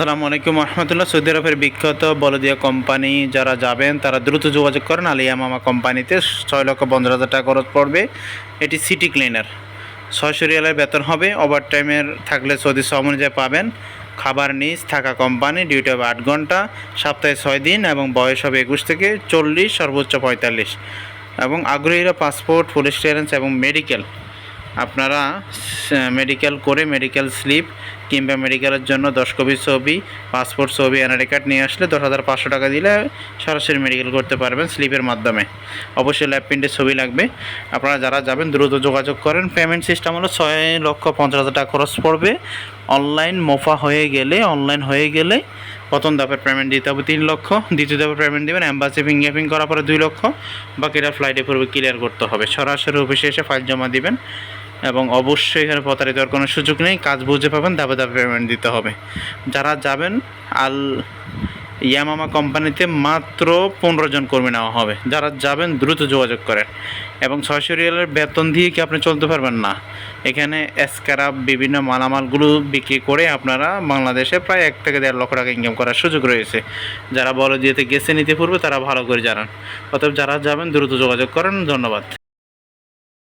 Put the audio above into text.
আসসালামু আলাইকুম রহমতুল্লাহ সৌদি আরবের বিখ্যাত বলদিয়া কোম্পানি যারা যাবেন, তারা দ্রুত যোগাযোগ করেন। আলিয়া মামা কোম্পানিতে ছয় লক্ষ পনেরো হাজার টাকা খরচ পড়বে। এটি সিটি ক্লিনার। ছয়শো রিয়ালের বেতন হবে। ওভার টাইমের থাকলে সৌদি শ্রম অনুযায়ী পাবেন। খাবার নিজ, থাকা কোম্পানি, ডিউটি হবে আট ঘণ্টা, সপ্তাহে ছয় দিন এবং বয়স হবে একুশ থেকে চল্লিশ, সর্বোচ্চ পঁয়তাল্লিশ। এবং আগ্রহীরা পাসপোর্ট পুলিশ ক্লিয়ারেন্স এবং মেডিকেল আপনারা মেডিকেল করে মেডিকেল স্লিপ কিংবা মেডিকেলের জন্য দশ কপি ছবি পাসপোর্ট ছবি এনআরআই কার্ড নিয়ে আসলে দশ হাজার পাঁচশো টাকা দিলে সরাসরি মেডিকেল করতে পারবেন স্লিপের মাধ্যমে। অবশ্যই ল্যাব প্রিন্টের ছবি লাগবে। আপনারা যারা যাবেন, দ্রুত যোগাযোগ করেন। পেমেন্ট সিস্টেম হলো ছয় লক্ষ পঞ্চাশ হাজার টাকা খরচ পড়বে। অনলাইন মোফা হয়ে গেলে অনলাইন হয়ে গেলে প্রথম ধাপের পেমেন্ট দিতে হবে তিন লক্ষ, দ্বিতীয় ধাপের পেমেন্ট দেবেন অ্যাম্বাসি ফিঙ্গারপ্রিন্ট করার পরে দুই লক্ষ বাকিটা ফ্লাইটে পূর্বে ক্লিয়ার করতে হবে। সরাসরি অফিসে এসে ফাইল জমা দিবেন এবং অবশ্যই এখানে প্রতারিত হওয়ার কোনো সুযোগ নেই, কাজ বুঝে পাবেন, ধাপে ধাপে পেমেন্ট দিতে হবে। যারা যাবেন, আল ইয়ামামা কোম্পানিতে মাত্র পনেরো জন কর্মী নেওয়া হবে, যারা যাবেন দ্রুত যোগাযোগ করেন। এবং ছয়শো রিয়ালের বেতন দিয়ে কি আপনি চলতে পারবেন না? এখানে স্ক্রাব বিভিন্ন মালামালগুলো বিক্রি করে আপনারা বাংলাদেশে প্রায় এক থেকে দেড় লক্ষ টাকা ইনকাম করার সুযোগ রয়েছে। যারা বড় দিয়েতে গেছে নিতে পূর্বে তারা ভালো করে জানান। অতএব যারা যাবেন দ্রুত যোগাযোগ করেন। ধন্যবাদ।